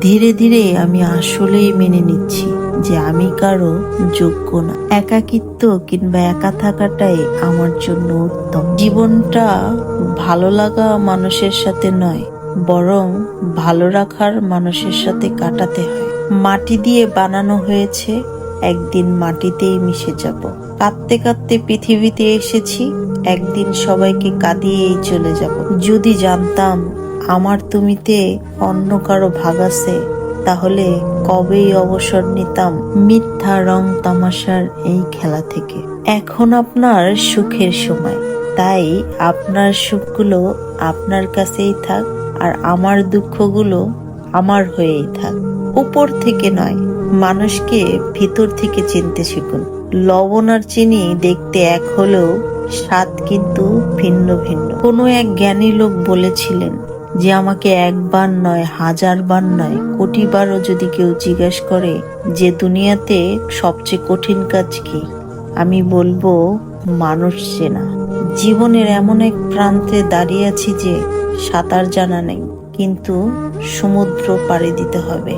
ধীরে ধীরে আমি আসলেই মেনে নিচ্ছি যে আমি কারও যোগ্য না। একাকিত্ব কিংবা একা থাকাটাই আমার জন্য উত্তম। জীবনটা ভালো লাগা মানুষের সাথে নয়, বরং ভালো রাখার মানুষের সাথে কাটাতে হয়। মাটি দিয়ে বানানো হয়েছে, একদিন মাটিতেই মিশে যাব। কাঁদতে কাঁদতে পৃথিবীতে এসেছি, একদিন সবাইকে কাঁদিয়েই চলে যাব। যদি জানতাম আমার তুমিতে অন্য কারও ভাগ আছে, তাহলে কবেই অবসর নিতাম মিথ্যা রং তামাশার এই খেলা থেকে। এখন আপনার সুখের সময়, তাই আপনার সুখগুলো আপনার কাছেই থাক আর আমার দুঃখগুলো আমার হয়েই থাক। উপর থেকে নয়, মানুষকে ভিতর থেকে চিনতে শিখুন। লবণ আর চিনি দেখতে এক হলেও স্বাদ কিন্তু ভিন্ন ভিন্ন। কোনো এক জ্ঞানী লোক বলেছিলেন যে আমাকে একবার নয়, হাজারবার নয়, কোটিবারও যদি কেউ জিজ্ঞেস করে যে দুনিয়াতে সবচেয়ে কঠিন কাজ কি, আমি বলব মানুষ চেনা। জীবনের এমন এক প্রান্তে দাঁড়িয়ে আছি যে সাঁতার জানা নেই, কিন্তু সমুদ্র পাড়ি দিতে হবে।